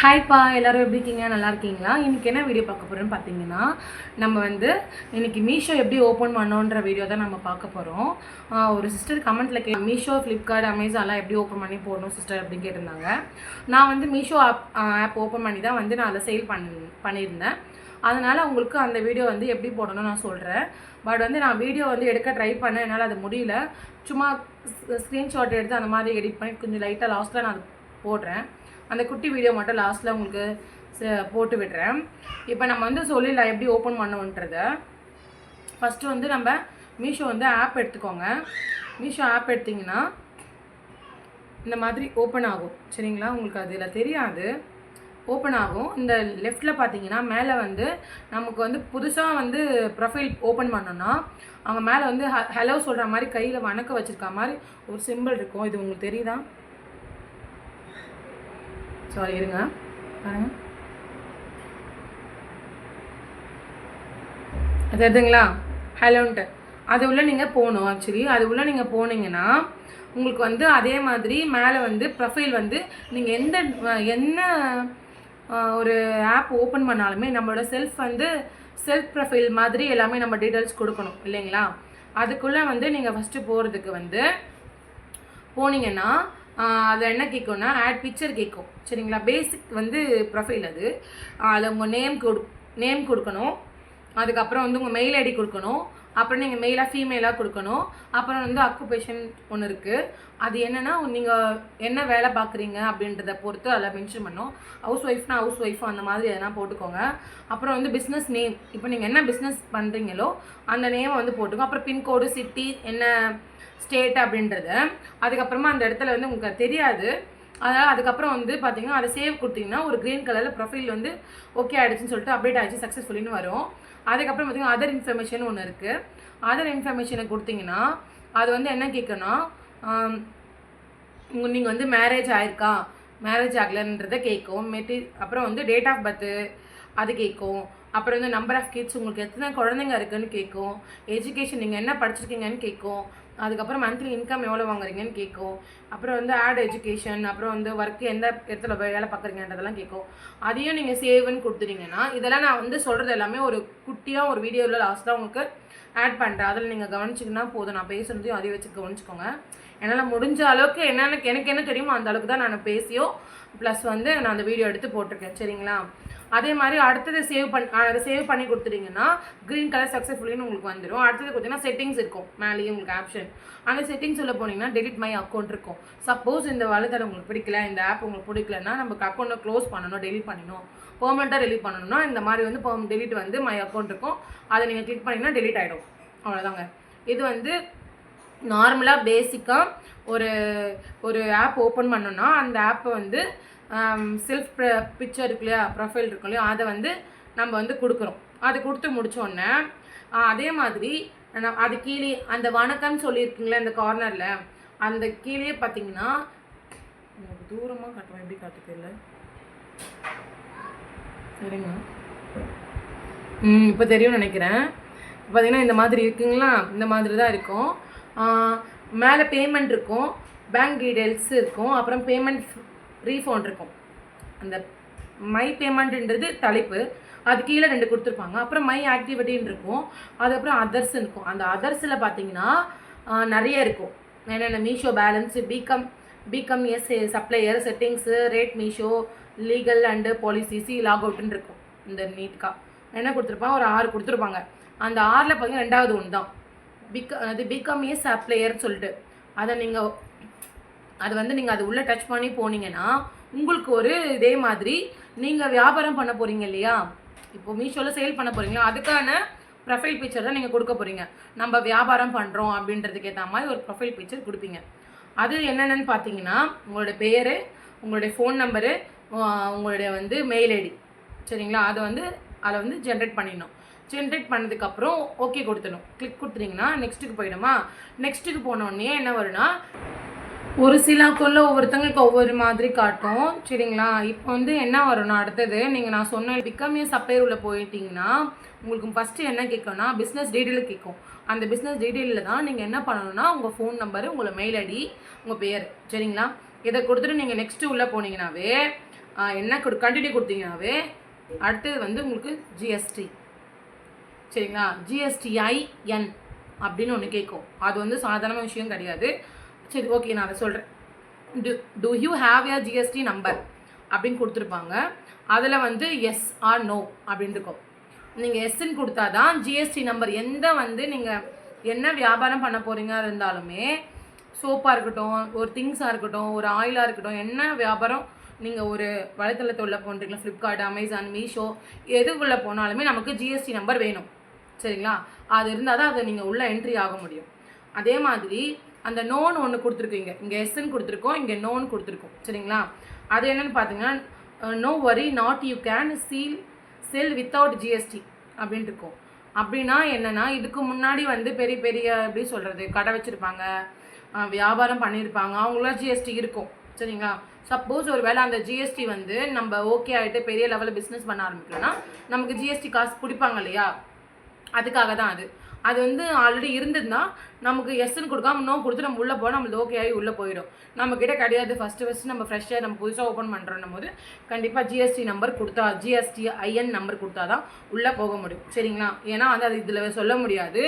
ஹாய்ப்பா எல்லாரும் எப்படி இருக்கீங்க? நல்லா இருக்கீங்களா? இன்றைக்கி என்ன வீடியோ பார்க்க போகிறோன்னு பார்த்தீங்கன்னா நம்ம வந்து இன்றைக்கி மீஷோ எப்படி ஓப்பன் பண்ணோன்ற வீடியோ தான் நம்ம பார்க்க போகிறோம் ஒரு சிஸ்டர் கமெண்ட்டில் கே மீஷோ ஃப்ளிப்கார்ட் அமேசான்லாம் எப்படி ஓப்பன் பண்ணி போடணும் சிஸ்டர் அப்படின்னு கேட்டிருந்தாங்க. நான் வந்து மீஷோ ஆப் ஆப் ஓப்பன் பண்ணி தான் வந்து நான் அதை சேல் பண் பண்ணியிருந்தேன். அதனால் உங்களுக்கு அந்த வீடியோ வந்து எப்படி போடணும்னு நான் சொல்கிறேன் பட் வந்து நான் வீடியோ வந்து எடுக்க ட்ரை பண்ணேன். என்னால் அது முடியல. சும்மா ஸ்க்ரீன்ஷாட் எடுத்து அந்த மாதிரி எடிட் பண்ணி கொஞ்சம் லைட்டாக லாஸ்ட்டில் நான் போடுறேன். அந்த குட்டி வீடியோ மட்டும் லாஸ்ட்டில் உங்களுக்கு ச- போட்டு விடுறேன். இப்போ நம்ம வந்து சொல்லிடலாம் எப்படி ஓப்பன் பண்ணுன்றத ஃபஸ்ட்டு வந்து நம்ம மீஷோ வந்து ஆப் எடுத்துக்கோங்க. மீஷோ ஆப் எடுத்திங்கன்னா இந்த மாதிரி ஓப்பன் ஆகும். சரிங்களா? உங்களுக்கு அதில் தெரியாது. ஓப்பன் ஆகும். இந்த லெஃப்டில் பார்த்தீங்கன்னா மேலே வந்து நமக்கு வந்து புதுசாக வந்து ப்ரொஃபைல் ஓப்பன் பண்ணோன்னா அவங்க மேலே வந்து ஹலோ சொல்கிற மாதிரி கையில் வணக்க வச்சுருக்க மாதிரி ஒரு சிம்பிள் இருக்கும். இது உங்களுக்கு தெரியுதா? சாரி இருங்க. பாருங்க. அது எதுங்களா ஹலோன்ட்டு. அது உள்ள நீங்கள் போகணும் ஆக்சுவலி அது உள்ள நீங்கள் போனீங்கன்னா உங்களுக்கு வந்து அதே மாதிரி மேலே வந்து ப்ரொஃபைல் வந்து நீங்கள் எந்த என்ன ஒரு ஆப் ஓப்பன் பண்ணாலுமே நம்மளோட செல்ஃப் வந்து செல்ஃப் ப்ரொஃபைல் மாதிரி எல்லாமே நம்ம டீட்டெயில்ஸ் கொடுக்கணும் இல்லைங்களா? அதுக்குள்ளே வந்து நீங்கள் ஃபஸ்ட்டு போகிறதுக்கு வந்து போனீங்கன்னா அதில் என்ன கேட்கும்னா ஆட் பிக்சர் கேட்கும் சரிங்களா? பேசிக் வந்து ப்ரொஃபைல் அது. அதில் உங்கள் நேம் கொடு நேம் கொடுக்கணும். அதுக்கப்புறம் வந்து உங்கள் மெயில் ஐடி கொடுக்கணும். அப்புறம் நீங்கள் மெயிலாக ஃபீமேலாக கொடுக்கணும். அப்புறம் வந்து அக்குபேஷன் ஒன்று இருக்குது அது என்னென்னா நீங்கள் என்ன வேலை பார்க்குறீங்க அப்படின்றத பொறுத்து அதில் மென்ஷன் பண்ணும். ஹவுஸ் ஒய்ஃப்னா ஹவுஸ் ஒய்ஃப் அந்த மாதிரி எதனா போட்டுக்கோங்க. அப்புறம் வந்து பிஸ்னஸ் நேம் இப்போ நீங்கள் என்ன பிஸ்னஸ் பண்ணுறீங்களோ அந்த நேமை வந்து போட்டுக்கோங்க. அப்புறம் பின்கோடு சிட்டி என்ன ஸ்டேட் அப்படின்றத. அதுக்கப்புறமா அந்த இடத்துல வந்து உங்களுக்கு தெரியாது. அதனால் அதுக்கப்புறம் வந்து பார்த்தீங்கன்னா அதை சேவ் கொடுத்தீங்கன்னா ஒரு க்ரீன் கலரில் ப்ரொஃபைல் வந்து ஓகே ஆகிடுச்சின்னு சொல்லிட்டு அப்டேட் ஆகிடுச்சு சக்ஸஸ்ஃபுல்லின்னு வரும். அதுக்கப்புறம் பார்த்தீங்கன்னா அதர் இன்ஃபர்மேஷன் ஒன்று இருக்குது அதர் இன்ஃபர்மேஷனை கொடுத்தீங்கன்னா அது வந்து என்ன கேட்குன்னா உங்கள் நீங்கள் வந்து மேரேஜ் ஆயிருக்கா? மேரேஜ் ஆகலன்றதை கேட்கும் மெட்டி அப்புறம் வந்து டேட் ஆஃப் பர்த்து அது கேட்கும் அப்புறம் வந்து நம்பர் ஆஃப் கிட்ஸ் உங்களுக்கு எத்தனை குழந்தைங்க இருக்குன்னு கேட்கும் எஜுகேஷன் நீங்கள் என்ன படிச்சிருக்கீங்கன்னு கேட்கும் அதுக்கப்புறம் மந்த்லி இன்கம் எவ்வளோ வாங்குறீங்கன்னு கேட்கும். அப்புறம் வந்து ஆட் எஜுகேஷன் அப்புறம் வந்து ஒர்க் எந்த இடத்துல போய் வேலை பார்க்குறீங்கன்றதெல்லாம் கேட்கும். அதையும் நீங்கள் சேவ்னு கொடுத்துட்டீங்கன்னா இதெல்லாம் நான் வந்து சொல்கிறது எல்லாமே ஒரு குட்டியாக ஒரு வீடியோவில் லாஸ்ட்டாக உங்களுக்கு ஆட் பண்ணுறேன் அதில் நீங்கள் கவனிச்சிங்கன்னா போதும். நான் பேசுகிறதையும் அதை வச்சு கவனிச்சிக்கோங்க. என்னால் முடிஞ்ச அளவுக்கு என்னென்ன எனக்கு என்ன தெரியுமோ அந்த அளவுக்கு தான் நான் பேசியோ ப்ளஸ் வந்து நான் அந்த வீடியோ எடுத்து போட்டிருக்கேன். சரிங்களா? அதே மாதிரி அடுத்தது சேவ் பண்ணி அதை சேவ் பண்ணி கொடுத்துட்டீங்கன்னா க்ரீன் கலர் சக்ஸஸ்ஃபுல்லின்னு உங்களுக்கு வந்துடும் அடுத்தது பார்த்தீங்கன்னா செட்டிங்ஸ் இருக்கும். மேலேயே உங்களுக்கு ஆப்ஷன் அந்த செட்டிங்ஸ் உள்ள போனீங்கன்னா டெலிட் மை அக்கௌண்ட் இருக்கும். சப்போஸ் இந்த வலைத்தளம் உங்களுக்கு பிடிக்கல இந்த ஆப் உங்களுக்கு பிடிக்கலன்னா நமக்கு அக்கௌண்ட்டை க்ளோஸ் பண்ணணும் டெலிட் பண்ணணும் பெர்மனெண்ட்டாக டெலிட் பண்ணணும்னா இந்த மாதிரி வந்து டெலிட் வந்து மை அக்கௌண்ட் இருக்கும். அதை நீங்கள் கிளிக் பண்ணிங்கன்னா டெலிட் ஆகிடும் அவ்வளோதாங்க இது வந்து நார்மலாக பேசிக்காக ஒரு ஒரு ஆப் ஓப்பன் பண்ணோன்னா அந்த ஆப்பை வந்து செல்ஃப் பிக்சர் இருக்கு இல்லையா? ப்ரொஃபைல் இருக்கும் இல்லையா? அதை வந்து நம்ம வந்து கொடுக்குறோம். அது கொடுத்து முடித்தோடனே அதே மாதிரி நான் அது கீழே அந்த வணக்கம்னு சொல்லியிருக்கீங்களே அந்த கார்னரில் அந்த கீழே பார்த்தீங்கன்னா தூரமாக காட்டுவோம் எப்படி காட்டு தெரியல. சரிங்க ம் இப்போ தெரியும்னு நினைக்கிறேன். பார்த்தீங்கன்னா இந்த மாதிரி இருக்குங்களா? இந்த மாதிரி தான் இருக்கும். மேலே பேமெண்ட் இருக்கும். பேங்க் டீடைல்ஸ் இருக்கும். அப்புறம் பேமெண்ட் ரீஃபண்ட் இருக்கும். அந்த மை பேமெண்ட்ன்றது தலைப்பு. அது கீழே ரெண்டு கொடுத்துருப்பாங்க. அப்புறம் மை ஆக்டிவிட்டின்னு இருக்கும். அதுக்கப்புறம் அதர்ஸ் இருக்கும். அந்த அதர்ஸில் பார்த்தீங்கன்னா நிறைய இருக்கும். என்னென்ன? Meesho balance become become as supplier settings rate Meesho legal and policies log அவுட்னு இருக்கும். இந்த நீட்கா என்ன கொடுத்துருப்பாங்க? ஒரு ஆறு கொடுத்துருப்பாங்க. அந்த ஆறில் பார்த்தீங்கன்னா ரெண்டாவது ஒன்று தான் பிக அது பிகம் ஏ சப்ளையர்னு சொல்லிட்டு. அதை நீங்கள் அது வந்து நீங்கள் அது உள்ளே டச் பண்ணி போனீங்கன்னா உங்களுக்கு ஒரு இதே மாதிரி நீங்கள் வியாபாரம் பண்ண போகிறீங்க இல்லையா? இப்போ மீஷோவில் சேல் பண்ண போகிறீங்களா அதுக்கான ப்ரொஃபைல் பிக்சர் தான் நீங்கள் கொடுக்க போகிறீங்க நம்ம வியாபாரம் பண்ணுறோம் அப்படின்றதுக்கு ஏற்ற மாதிரி ஒரு ப்ரொஃபைல் பிக்சர் கொடுப்பீங்க. அது என்னென்னு பார்த்தீங்கன்னா உங்களுடைய பேர் உங்களுடைய ஃபோன் நம்பரு உங்களுடைய வந்து மெயில் ஐடி சரிங்களா? அதை வந்து அதை வந்து ஜென்ரேட் பண்ணிடணும். ஜென்ரேட் பண்ணதுக்கப்புறம் ஓகே கொடுத்துடணும். கிளிக் கொடுத்துட்டிங்கன்னா நெக்ஸ்ட்டுக்கு போயிடுமா? நெக்ஸ்ட்டுக்கு போனோடனே என்ன வரும்னா ஒரு சிலாக்குள்ள ஒவ்வொருத்தங்களுக்கு ஒவ்வொரு மாதிரி காட்டும். சரிங்களா? இப்போ வந்து என்ன வரும்னா அடுத்தது நீங்கள் நான் சொன்ன பிகம் ஏ சப்ளையர் உள்ள போயிட்டீங்கன்னா உங்களுக்கு ஃபஸ்ட்டு என்ன கேட்கும்னா பிஸ்னஸ் டீட்டெயில் கேட்கும் அந்த பிஸ்னஸ் டீட்டெயிலில் தான் நீங்கள் என்ன பண்ணணும்னா உங்கள் ஃபோன் நம்பரு உங்களை மெயில் ஐடி உங்கள் பேர் சரிங்களா? இதை கொடுத்துட்டு நீங்கள் நெக்ஸ்ட்டு உள்ளே போனீங்கன்னாவே என்ன கொடு கண்டினியூ கொடுத்தீங்கன்னாவே அடுத்தது வந்து உங்களுக்கு ஜிஎஸ்டி சரிங்களா? ஜிஎஸ்டிஐஎன் அப்படின்னு ஒன்று கேட்கும் அது வந்து சாதாரண விஷயம் கிடையாது. சரி ஓகே நான் அதை சொல்கிறேன் do do you have your GST number அப்படின்னு கொடுத்துருப்பாங்க. அதில் வந்து எஸ் ஆர் நோ அப்படின்னு இருக்கும். நீங்கள் எஸ்ன்னு கொடுத்தா தான் ஜிஎஸ்டி நம்பர் எந்த வந்து நீங்கள் என்ன வியாபாரம் பண்ண போகிறீங்க இருந்தாலுமே சோப்பாக இருக்கட்டும் ஒரு திங்ஸாக இருக்கட்டும் ஒரு ஆயிலாக இருக்கட்டும் என்ன வியாபாரம் நீங்கள் ஒரு வலைத்தளத்தை உள்ள போன்றீங்களா ஃப்ளிப்கார்ட் அமேசான் மீஷோ எதுக்குள்ளே போனாலுமே நமக்கு ஜிஎஸ்டி நம்பர் வேணும். சரிங்களா? அது இருந்தால் தான் அதை நீங்கள் உள்ளே என்ட்ரி ஆக முடியும். அதே மாதிரி அந்த நோன் ஒன்று கொடுத்துருக்கீங்க இங்கே. எஸ்ன்னு கொடுத்துருக்கோம் இங்கே நோன் கொடுத்துருக்கோம். சரிங்களா? அது என்னென்னு பார்த்தீங்கன்னா no worry not you can seal sell without GST அப்படின்ட்டு இருக்கும். அப்படின்னா என்னென்னா இதுக்கு முன்னாடி வந்து பெரிய பெரிய எப்படி சொல்கிறது கடை வச்சுருப்பாங்க வியாபாரம் பண்ணியிருப்பாங்க அவங்களாம் ஜிஎஸ்டி இருக்கும். சரிங்களா? சப்போஸ் ஒரு வேளை அந்த ஜிஎஸ்டி வந்து நம்ம ஓகே ஆகிட்டு பெரிய லெவலில் பிஸ்னஸ் பண்ண ஆரம்பிக்கலன்னா நமக்கு ஜிஎஸ்டி காசு பிடிப்பாங்க இல்லையா? அதுக்காக தான் அது. அது வந்து ஆல்ரெடி இருந்ததுன்னா நமக்கு எஸ்ன்னு கொடுக்காம நோ கொடுத்து நம்ம உள்ளே போனால் நம்மளுக்கு ஓகே ஆகி உள்ளே போயிடும். நம்மக்கிட்ட கிடையாது. ஃபஸ்ட்டு ஃபஸ்ட்டு நம்ம ஃப்ரெஷ்ஷாக நம்ம புதுசாக ஓப்பன் பண்ணுறோன்னும் போது கண்டிப்பாக ஜிஎஸ்டி நம்பர் கொடுத்தா ஜிஎஸ்டி ஐஎன் நம்பர் கொடுத்தா தான் உள்ளே போக முடியும். சரிங்களா? ஏன்னா வந்து அது இதில் சொல்ல முடியாது.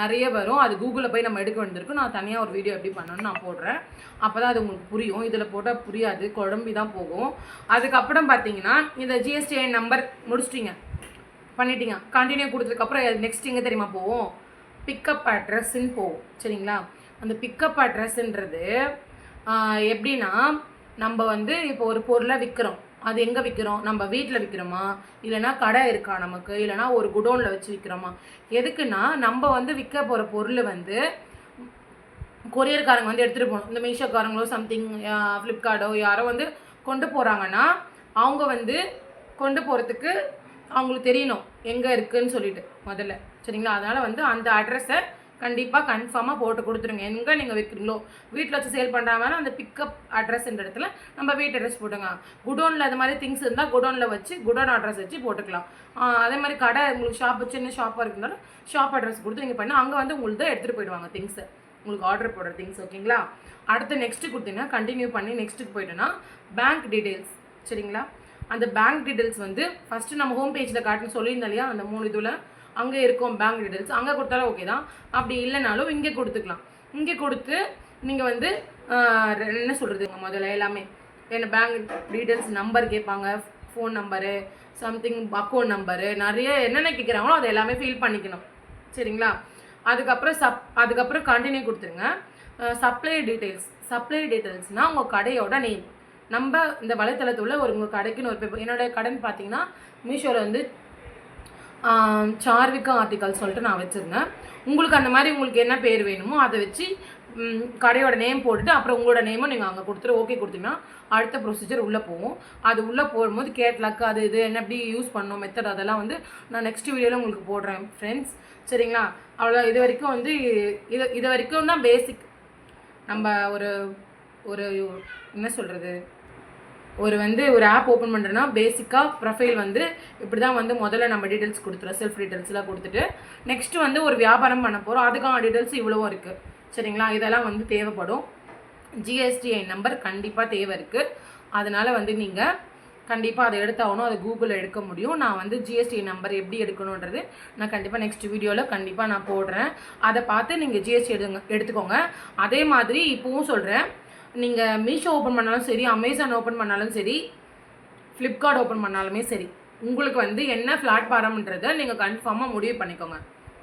நிறைய வரும். அது கூகுளில் போய் நம்ம எடுக்க வேண்டியிருக்கும் நான் தனியாக ஒரு வீடியோ எப்படி பண்ணணும்னு நான் போடுறேன். அப்போ தான் அது உங்களுக்கு புரியும். இதில் போட்டால் புரியாது. குழம்பி தான் போகும். அதுக்கப்புறம் பார்த்தீங்கன்னா இந்த ஜிஎஸ்டி நம்பர் முடிச்சிட்டிங்க. பண்ணிட்டீங்க. கண்டினியூ கொடுத்ததுக்கப்புறம் நெக்ஸ்ட் எங்கே தெரியுமா போவோம் பிக்கப் அட்ரஸ்ன்னு போவோம் சரிங்களா? அந்த பிக்கப் அட்ரஸ்ன்றது எப்படின்னா நம்ம வந்து இப்போ ஒரு பொருளை விற்கிறோம் அது எங்கே விற்கிறோம் நம்ம வீட்டில் விற்கிறோமா இல்லைனா கடை இருக்கா நமக்கு? இல்லைனா ஒரு குடோனில் வச்சு விற்கிறோமா எதுக்குன்னா நம்ம வந்து விற்க போகிற பொருள் வந்து கொரியர்காரங்க வந்து எடுத்துகிட்டு போகணும். இந்த மீஷோக்காரங்களோ சம்திங் ஃப்ளிப்கார்ட்டோ யாரோ வந்து கொண்டு போகிறாங்கன்னா அவங்க வந்து கொண்டு போகிறதுக்கு அவங்களுக்கு தெரியணும். எங்கே இருக்குதுன்னு சொல்லிட்டு முதல்ல. சரிங்களா? அதனால் வந்து அந்த அட்ரஸை கண்டிப்பாக கன்ஃபார்மாக போட்டு கொடுத்துருங்க. எங்கே நீங்கள் வைக்கிறீங்களோ? வீட்டில் வச்சு சேல் பண்ணுறாங்க அந்த பிக்கப் அட்ரஸ்ன்ற இடத்துல நம்ம வீட்டு அட்ரஸ் போட்டுங்க. குடோனில் அது மாதிரி திங்ஸ் இருந்தால் குடோனில் வச்சு குடோன் அட்ரஸ் வச்சு போட்டுக்கலாம். அதே மாதிரி கடை உங்களுக்கு ஷாப் சின்ன ஷாப்பாக இருந்தாலும் ஷாப் அட்ரஸ் கொடுத்து நீங்கள் பண்ணால் அங்கே வந்து உங்களுக்கு தான் எடுத்துகிட்டு போயிடுவாங்க திங்ஸை உங்களுக்கு ஆர்டர் போடுற திங்ஸ் ஓகேங்களா அடுத்து நெக்ஸ்ட்டு கொடுத்தீங்கன்னா கண்டினியூ பண்ணி நெக்ஸ்ட்டுக்கு போயிட்டோன்னா பேங்க் டீட்டெயில்ஸ் சரிங்களா? அந்த பேங்க் டீட்டெயில்ஸ் வந்து ஃபஸ்ட்டு நம்ம ஹோம் பேஜில் காட்டுன்னு சொல்லியிருந்தோம் இல்லையா? அந்த மூணு இதில். அங்கே இருக்கும் பேங்க் டீட்டெயில்ஸ் அங்கே கொடுத்தாலும் ஓகே தான். அப்படி இல்லைனாலும் இங்கே கொடுத்துக்கலாம். இங்கே கொடுத்து நீங்கள் வந்து என்ன சொல்கிறதுங்க முதல்ல எல்லாமே? என்ன பேங்க் டீட்டெயில்ஸ் நம்பர் கேட்பாங்க phone number something account number நிறைய என்னென்ன கேட்குறாங்களோ அதை எல்லாமே ஃபில் பண்ணிக்கணும். சரிங்களா? அதுக்கப்புறம் சப் அதுக்கப்புறம் கண்டினியூ கொடுத்துருங்க. சப்ளை டீட்டெயில்ஸ் சப்ளை டீட்டெயில்ஸ்னால் உங்கள் கடையோட நேம் நம்ம இந்த வலைத்தளத்தில் ஒரு உங்கள் கடைக்குன்னு ஒரு பேப்பர் என்னோடய கடைன்னு பார்த்தீங்கன்னா மீஷோவில் வந்து சார்விகா ஆர்டிக்கல் சொல்லிட்டு நான் வச்சுருந்தேன். உங்களுக்கு அந்த மாதிரி உங்களுக்கு என்ன பேர் வேணுமோ அதை வச்சு கடையோட நேம் போட்டுட்டு அப்புறம் உங்களோட நேமும் நீங்கள் அங்கே கொடுத்துட்டு ஓகே கொடுத்தீங்கன்னா அடுத்த ப்ரொசீஜர் உள்ளே போகும். அது உள்ளே போகும்போது கேட்லாக்கு அது இது என்ன எப்படி யூஸ் பண்ணோம் மெத்தட் அதெல்லாம் வந்து நான் நெக்ஸ்ட் வீடியோவில் உங்களுக்கு போடுறேன் ஃப்ரெண்ட்ஸ் சரிங்களா? அவ்வளோ இது வரைக்கும் வந்து இது இது வரைக்கும் தான் பேசிக் நம்ம ஒரு ஒரு என்ன சொல்கிறது ஒரு வந்து ஒரு ஆப் ஓப்பன் பண்ணுறேன்னா பேசிக்காக ப்ரொஃபைல் வந்து இப்படி தான் வந்து முதல்ல நம்ம டீட்டெயில்ஸ் கொடுத்துருவோம். செல்ஃப் டீட்டெயில்ஸ்லாம் கொடுத்துட்டு நெக்ஸ்ட்டு வந்து ஒரு வியாபாரம் பண்ண போகிறோம் அதுக்கான டீட்டெயில்ஸ் இவ்வளோ இருக்குது சரிங்களா? இதெல்லாம் வந்து தேவைப்படும். ஜிஎஸ்டிஐ நம்பர் கண்டிப்பாக தேவை இருக்குது அதனால் வந்து நீங்கள் கண்டிப்பாக அதை எடுத்தாகணும். அதை கூகுளில் எடுக்க முடியும். நான் வந்து ஜிஎஸ்டி நம்பர் எப்படி எடுக்கணுன்றது நான் கண்டிப்பாக நெக்ஸ்ட் வீடியோவில் கண்டிப்பாக நான் போடுறேன். அதை பார்த்து நீங்கள் ஜிஎஸ்டி எடுங்க எடுத்துக்கோங்க. அதே மாதிரி இப்போவும் சொல்கிறேன் நீங்கள் மீஷோ ஓப்பன் பண்ணாலும் சரி அமேசான் ஓப்பன் பண்ணாலும் சரி ஃப்ளிப்கார்ட் ஓப்பன் பண்ணாலுமே சரி உங்களுக்கு வந்து என்ன பிளாட்ஃபாரம்ன்றதை நீங்கள் கன்ஃபார்மாக முடிவு பண்ணிக்கோங்க.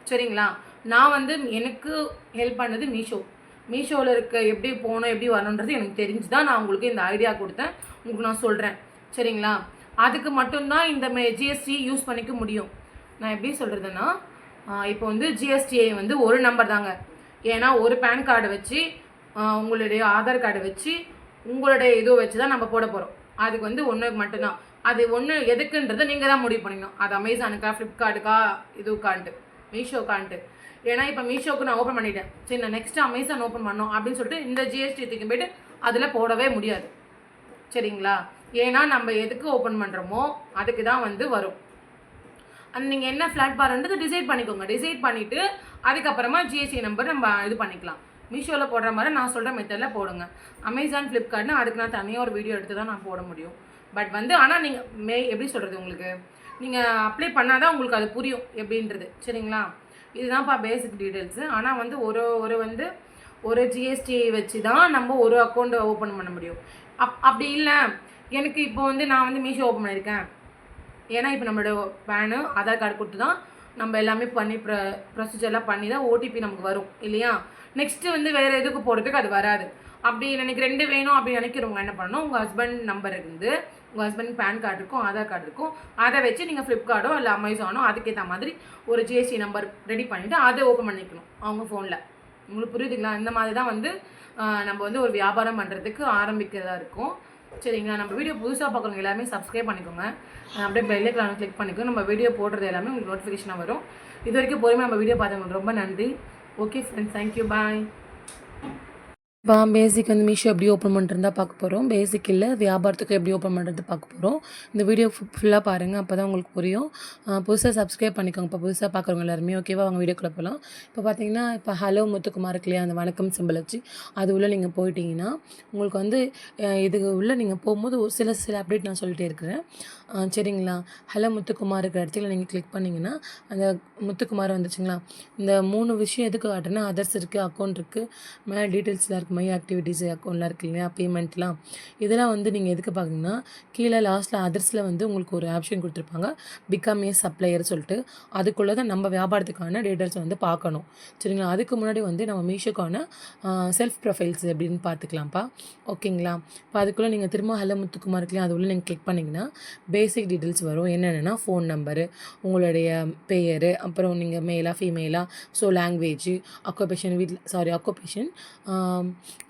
சரிங்களா? நான் வந்து எனக்கு ஹெல்ப் பண்ணது மீஷோ. மீஷோவில் இருக்க எப்படி போகணும் எப்படி வரணுன்றது எனக்கு தெரிஞ்சு தான் நான் உங்களுக்கு இந்த ஐடியா கொடுத்தேன். உங்களுக்கு நான் சொல்கிறேன் சரிங்களா? அதுக்கு மட்டும்தான் இந்த ஜிஎஸ்டி யூஸ் பண்ணிக்க முடியும். நான் எப்படி சொல்கிறதுன்னா இப்போ வந்து ஜிஎஸ்டிஐ வந்து ஒரு நம்பர் தாங்க. ஏன்னா ஒரு பேன் கார்டை வச்சு உங்களுடைய ஆதார் கார்டு வச்சு உங்களுடைய இதுவை வச்சு தான் நம்ம போட போகிறோம் அதுக்கு வந்து ஒன்று மட்டும்தான். அது ஒன்று எதுக்குன்றதை நீங்கள் தான் முடிவு பண்ணிக்கணும். அது அமேசானுக்கா ஃப்ளிப்கார்ட்டுக்கா இதுக்கான்ட்டு மீஷோக்கான்ட்டு ஏன்னா இப்போ மீஷோக்கு நான் ஓப்பன் பண்ணிட்டேன். சரி நான் நெக்ஸ்ட்டு அமேசான் ஓப்பன் பண்ணோம் அப்படின்னு சொல்லிட்டு இந்த ஜிஎஸ்டி தூக்கி போயிட்டு அதில் போடவே முடியாது. சரிங்களா? ஏன்னா நம்ம எதுக்கு ஓப்பன் பண்ணுறோமோ அதுக்கு தான் வந்து வரும். அந்த நீங்கள் என்ன ஃப்ளாட் பார்ன்றது டிசைட் பண்ணிக்கோங்க. டிசைட் பண்ணிவிட்டு அதுக்கப்புறமா ஜிஎஸ்டி நம்பர் நம்ம இது பண்ணிக்கலாம். மீஷோவில் போடுற மாதிரி நான் சொல்கிற மெத்தடில் போடுங்க. அமேசான் ஃப்ளிப்கார்ட்னு அதுக்கு நான் தனியாக ஒரு வீடியோ எடுத்து தான் நான் போட முடியும். பட் வந்து ஆனால் நீங்கள் மே எப்படி சொல்கிறது உங்களுக்கு? நீங்கள் அப்ளை பண்ணால் தான் உங்களுக்கு அது புரியும் எப்படின்றது. சரிங்களா? இதுதான்ப்பா பேசிக் டீட்டெயில்ஸு ஆனால் வந்து ஒரு ஒரு வந்து ஒரு ஜிஎஸ்டி வச்சு தான் நம்ம ஒரு அக்கௌண்ட்டை ஓப்பன் பண்ண முடியும். அப் அப்படி இல்லை. எனக்கு இப்போ வந்து நான் வந்து மீஷோ ஓப்பன் பண்ணியிருக்கேன். ஏன்னா இப்போ நம்மளோட பேனு ஆதார் கார்டு கொடுத்து தான் நம்ம எல்லாமே பண்ணி ப்ர ப்ரொசீஜர்லாம் பண்ணி தான் ஓடிபி நமக்கு வரும் இல்லையா? நெக்ஸ்ட்டு வந்து வேறு எதுக்கு போகிறதுக்கு அது வராது. அப்படி எனக்கு ரெண்டு வேணும் அப்படி நினைக்கிறவங்க என்ன பண்ணணும் உங்கள் ஹஸ்பண்ட் நம்பர் இருந்து உங்கள் ஹஸ்பண்ட் பேன் கார்டு இருக்கும் ஆதார் கார்டு இருக்கும் அதை வச்சு நீங்கள் ஃப்ளிப்கார்ட்டோ இல்லை அமேசானோ அதுக்கேற்ற மாதிரி ஒரு ஜிஎஸ்டி நம்பர் ரெடி பண்ணிவிட்டு அதை ஓப்பன் பண்ணிக்கணும் அவங்க ஃபோனில் உங்களுக்கு புரியுதுங்களா? இந்த மாதிரி தான் வந்து நம்ம வந்து ஒரு வியாபாரம் பண்ணுறதுக்கு ஆரம்பிக்கிறதா இருக்கும். சரிங்களா? நம்ம வீடியோ புதுசாக பார்க்குறவங்க எல்லாமே சப்ஸ்கிரைப் பண்ணிக்கோங்க. அப்படியே அப்படியே பெல்லைக்கான கிளிக் பண்ணிக்கோங்க நம்ம வீடியோ போடுறது எல்லாமே உங்களுக்கு நோட்டிஃபிகேஷனாக வரும். இது வரைக்கும் பொறுமையாக நம்ம வீடியோ பார்த்தவங்களுக்கு ரொம்ப நன்றி. ஓகே ஃப்ரெண்ட்ஸ் தேங்க்யூ பாய் இப்போ பேசிக் வந்து மீஷோ எப்படி ஓப்பன் பண்ணுறதா பார்க்க போகிறோம் பேசிக் இல்லை வியாபாரத்துக்கு எப்படி ஓப்பன் பண்ணுறது பார்க்க போகிறோம் இந்த வீடியோ ஃபுல்லாக பாருங்கள் அப்போ தான் உங்களுக்கு புரியும். புதுசாக சப்ஸ்கிரைப் பண்ணிக்கோங்க. இப்போ புதுசாக பார்க்குறவங்க எல்லாருமே ஓகேவா அவங்க வீடியோக்குள்ளே போகலாம் இப்போ பார்த்தீங்கன்னா இப்போ ஹலோ முத்துக்குமார் இருக்கு இல்லையா? அந்த வணக்கம் சிம்பிள் வச்சு அது உள்ளே நீங்கள் போயிட்டீங்கன்னா உங்களுக்கு வந்து இது உள்ளே நீங்கள் போகும்போது ஒரு சில சில அப்டேட் நான் சொல்லிட்டே இருக்கிறேன். சரிங்களா? ஹலோ முத்துக்குமார் இருக்கிற இடத்துல நீங்கள் கிளிக் பண்ணிங்கன்னா அந்த முத்துக்குமார் வந்துச்சுங்களா? இந்த மூணு விஷயம் எதுக்கு காட்டுறேன்னா அதர்ஸ் இருக்குது அக்கௌண்ட் இருக்குது மேலே டீட்டெயில்ஸ்லாம் இருக்குது மை ஆக்டிவிட்டீஸ் அக்கௌண்ட்லாம் இருக்கு இல்லையா? பேமெண்ட்லாம். இதெல்லாம் வந்து நீங்கள் எதுக்கு பார்க்குறீங்கன்னா கீழே லாஸ்ட்டில் அதர்ஸில் வந்து உங்களுக்கு ஒரு ஆப்ஷன் கொடுத்துருப்பாங்க. பிகம் ஏ சப்ளையர் சொல்லிட்டு. அதுக்குள்ளே தான் நம்ம வியாபாரத்துக்கான டீட்டெயில்ஸ் வந்து பார்க்கணும். சரிங்களா? அதுக்கு முன்னாடி வந்து நம்ம மீஷோக்கான செல்ஃப் ப்ரொஃபைல்ஸ் எப்படின்னு பார்த்துக்கலாம்ப்பா. ஓகேங்களா? இப்போ அதுக்குள்ளே நீங்கள் திரும்ப ஹலோ முத்துக்குமார் இருக்கலாம். அது உள்ள நீங்கள் கிளிக் பண்ணிங்கன்னா பேசிக் டீட்டெயில்ஸ் வரும். என்னென்னா ஃபோன் நம்பரு உங்களுடைய பெயர் அப்புறம் நீங்கள் மேலாக ஃபீமேலாக ஸோ லாங்குவேஜ் அக்குபேஷன் வீட்டில் சாரி அக்குபேஷன்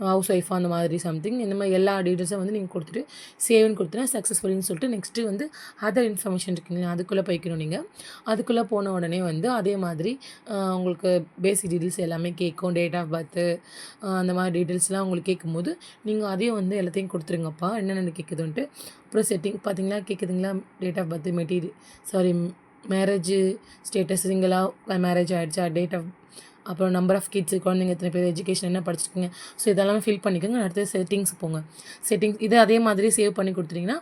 ஹவுஸ் ஒய்ஃபாக அந்த மாதிரி சம்திங் இந்த மாதிரி எல்லா டீட்டெயில்ஸும் வந்து நீங்கள் கொடுத்துட்டு சேவ்னு கொடுத்துனா சக்ஸஸ்ஃபுல்னு சொல்லிட்டு நெக்ஸ்ட்டு வந்து அதர் இன்ஃபர்மேஷன் இருக்குங்களா அதுக்குள்ளே போய்க்கணும் நீங்கள் அதுக்குள்ளே போன உடனே வந்து அதே மாதிரி உங்களுக்கு பேசிக் டீட்டெயில்ஸ் எல்லாமே கேட்கும். டேட் ஆஃப் பர்த்து அந்த மாதிரி டீட்டெயில்ஸ்லாம் உங்களுக்கு கேட்கும்போது நீங்கள் அதையும் வந்து எல்லாத்தையும் கொடுத்துருங்கப்பா. என்னென்ன கேட்குதுன்ட்டு. அப்புறம் செட்டிங் பார்த்தீங்களா? கேட்குதுங்களா? Date of birth material sorry marriage status சிங்கிளாக மேரேஜ் ஆகிடுச்சா டேட் ஆஃப் அப்புறம் நம்பர் ஆஃப் கிட்ஸ் குழந்தைங்க எத்தனை பேர் எஜுகேஷன் என்ன படிச்சிருக்கீங்க? ஸோ இதெல்லாம் ஃபில் பண்ணிக்கோங்க. அடுத்தது செட்டிங்ஸ் போங்க. செட்டிங்ஸ் இது அதே மாதிரி சேவ் பண்ணி கொடுத்துட்டிங்கன்னா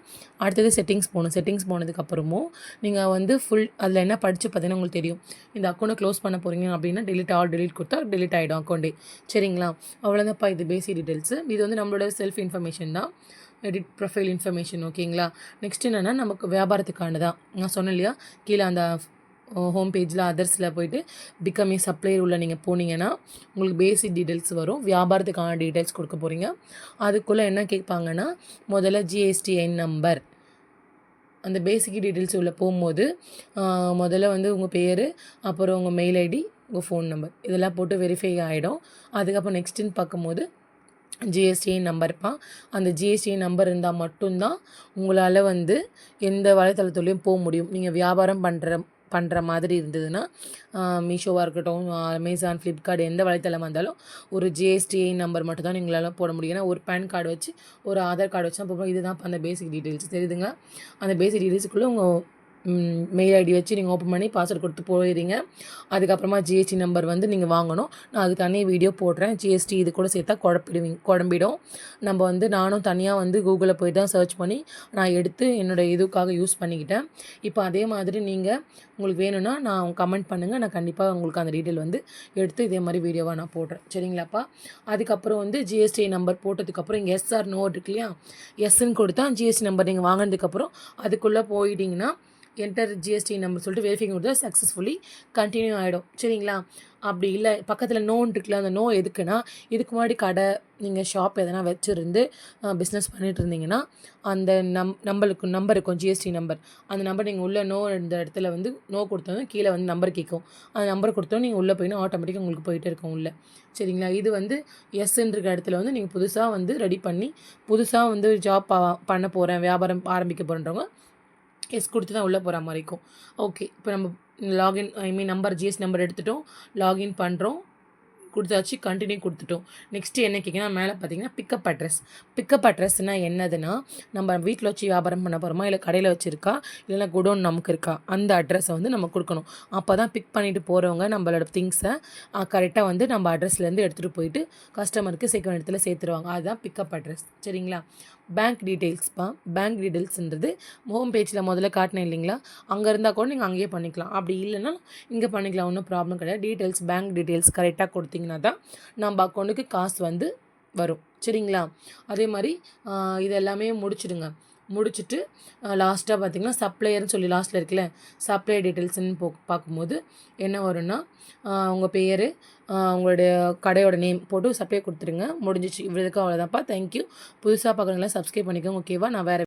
அடுத்தது செட்டிங்ஸ் போகணும். செட்டிங்ஸ் போனதுக்கப்புறமும் நீங்கள் வந்து ஃபுல் அதில் என்ன படித்து பார்த்தீங்கன்னா உங்களுக்கு தெரியும். இந்த அக்கௌண்ட்டை க்ளோஸ் பண்ண போகிறீங்க அப்படின்னா டெலிட் ஆல் டெலிட் கொடுத்தா டெலிட் ஆகிடும் அக்கௌண்ட்டே சரிங்களா? அவ்வளோதான்ப்பா இது பேசிக் டீட்டெயில்ஸு இது வந்து நம்மளோட செல்ஃப் இன்ஃபர்மேஷன் தான். எடிட் ப்ரொஃபைல் இன்ஃபர்மேஷன் ஓகேங்களா நெக்ஸ்ட் என்னென்னா நமக்கு வியாபாரத்துக்கானதான் நான் சொன்னேன் இல்லையா? கீழே அந்த ஹோம் பேஜில் அதர்ஸில் போயிட்டு பிகம் ஏ சப்ளையர் உள்ள நீங்கள் போனீங்கன்னா உங்களுக்கு பேசிக் டீட்டெயில்ஸ் வரும். வியாபாரத்துக்கான டீட்டெயில்ஸ் கொடுக்க போகிறீங்க அதுக்குள்ளே என்ன கேட்பாங்கன்னா முதல்ல ஜிஎஸ்டிஐன் நம்பர் அந்த பேசிக் டீட்டெயில்ஸ் உள்ளே போகும்போது முதல்ல வந்து உங்கள் பேர் அப்புறம் உங்கள் மெயில் ஐடி உங்கள் ஃபோன் நம்பர் இதெல்லாம் போட்டு வெரிஃபை ஆகிடும் அதுக்கப்புறம் நெக்ஸ்ட்டுன்னு பார்க்கும்போது ஜிஎஸ்டிஐ நம்பர்ப்பான் அந்த ஜிஎஸ்டிஐ நம்பர் இருந்தால் மட்டும்தான் உங்களால் வந்து எந்த வலைத்தளத்துலேயும் போக முடியும். நீங்கள் வியாபாரம் பண்ணுற பண்ணுற மாதிரி இருந்ததுன்னா மீஷோவாக இருக்கட்டும் அமேசான் ஃப்ளிப்கார்ட் எந்த வலைத்தளமாக இருந்தாலும் ஒரு ஜிஎஸ்டிஐ நம்பர் மட்டும் தான் போட முடியும். ஏன்னா ஒரு பேன் கார்டு வச்சு ஒரு ஆதார் கார்டு வச்சு அப்புறம் இதுதான் அந்த பேசிக் டீட்டெயில்ஸ் தெரியுதுங்க? அந்த பேசிக் டீட்டெயில்ஸுக்குள்ளே உங்கள் மெயில் ஐடி வச்சு நீங்கள் ஓப்பன் பண்ணி பாஸ்வேர்ட் கொடுத்து போயிடுறீங்க. அதுக்கப்புறமா ஜிஎஸ்டி நம்பர் வந்து நீங்கள் வாங்கணும். நான் அதுக்கு தனியாக வீடியோ போடுறேன் ஜிஎஸ்டி இது கூட சேர்த்தா குழப்பிடுவீங்க குழம்பிடும். நம்ம வந்து நானும் தனியாக வந்து கூகுளில் போய் தான் சர்ச் பண்ணி நான் எடுத்து என்னோடய இதுக்காக யூஸ் பண்ணிக்கிட்டேன். இப்போ அதே மாதிரி நீங்கள் உங்களுக்கு வேணும்னா நான் கமெண்ட் பண்ணுங்கள் நான் கண்டிப்பாக உங்களுக்கு அந்த டீட்டெயில் வந்து எடுத்து இதே மாதிரி வீடியோவாக நான் போடுறேன். சரிங்களாப்பா? அதுக்கப்புறம் வந்து ஜிஎஸ்டி நம்பர் போட்டதுக்கப்புறம் இங்கே எஸ்ஆர் நோ இருக்கு இல்லையா? எஸ்ன்னு கொடுத்தா ஜிஎஸ்டி நம்பர் நீங்கள் வாங்கினதுக்கப்புறம் அதுக்குள்ளே போயிட்டிங்கன்னா என்டர் ஜிஎஸ்டி நம்பர் சொல்லிட்டு வெரிஃபை கொடுத்தா சக்ஸஸ்ஃபுல்லி கண்டினியூ ஆகிடும் சரிங்களா? அப்படி இல்லை. பக்கத்தில் நோன் இருக்குல்ல அந்த நோ எதுக்குன்னா இதுக்கு முன்னாடி கடை நீங்கள் ஷாப் எதனா வச்சுருந்து பிஸ்னஸ் பண்ணிகிட்டு இருந்தீங்கன்னா அந்த நம் நம்பருக்கு நம்பர் இருக்கும் ஜிஎஸ்டி நம்பர் அந்த நம்பர் நீங்கள் உள்ள நோ இந்த இடத்துல வந்து நோ கொடுத்தோம் கீழே வந்து நம்பர் கேட்கும். அந்த நம்பர் கொடுத்தோம் நீங்கள் உள்ளே போயினா ஆட்டோமேட்டிக்காக உங்களுக்கு போயிட்டே இருக்கும் உள்ளே. சரிங்களா? இது வந்து எஸ்ன்ற இடத்துல வந்து நீங்கள் புதுசாக வந்து ரெடி பண்ணி புதுசாக வந்து ஜாப் பண்ண போகிறேன் வியாபாரம் ஆரம்பிக்க போகிறன்றவங்க எஸ் கொடுத்து தான் உள்ளே போகிற மாதிரி இருக்கும். ஓகே இப்போ நம்ம login I mean number GS number எடுத்துட்டோம். லாகின் பண்ணுறோம் கொடுத்தாச்சு கண்டினியூ கொடுத்துட்டோம். நெக்ஸ்ட்டு என்ன கேட்குன்னா மேலே பார்த்தீங்கன்னா பிக்கப் அட்ரஸ் பிக்கப் அட்ரஸ்னால் என்னதுன்னா நம்ம வீட்டில் வச்சு வியாபாரம் பண்ண போகிறோமா இல்லை கடையில் வச்சுருக்கா இல்லைன்னா குடோன் நமக்கு இருக்கா அந்த அட்ரஸை வந்து நம்ம கொடுக்கணும். அப்போ தான் பிக் பண்ணிட்டு போகிறவங்க நம்மளோட திங்ஸை கரெக்டாக வந்து நம்ம அட்ரஸ்லேருந்து எடுத்துகிட்டு போயிட்டு கஸ்டமருக்கு சேர்க்க இடத்துல சேர்த்துருவாங்க. அதுதான் பிக்கப் அட்ரஸ் சரிங்களா? பேங்க் டீட்டெயில்ஸ்ப்பா பேங்க் டீட்டெயில்ஸ்ன்றது ஹோம் பேஜில் முதல்ல காட்டினேன் இல்லைங்களா? அங்கே இருந்தால் கூட நீங்கள் அங்கேயே பண்ணிக்கலாம். அப்படி இல்லைன்னா இங்கே பண்ணிக்கலாம் ஒன்றும் ப்ராப்ளம் கிடையாது. டீட்டெயில்ஸ் பேங்க் டீட்டெயில்ஸ் கரெக்டாக கொடுத்தீங்கன்னா தான் நம்ம அக்கௌண்ட்டுக்கு காசு வந்து வரும். சரிங்களா? அதே மாதிரி இது எல்லாமே முடிச்சிடுங்க. முடிச்சுட்டு லாஸ்ட்டாக பார்த்தீங்கன்னா சப்ளையர்னு சொல்லி லாஸ்ட்டில் இருக்குல்ல சப்ளை டீட்டெயில்ஸ்னு போ பார்க்கும்போது என்ன வரும்னா உங்கள் பேர் உங்களுடைய கடையோட நேம் போட்டு சப்ளை கொடுத்துருங்க. முடிஞ்சிச்சு. இவ்வளோதுக்கு அவ்வளோதான்ப்பா தேங்க்யூ புதுசாக பார்க்குறவங்களாம் சப்ஸ்கிரைப் பண்ணிக்கோங்க ஓகேவா நான் வேறு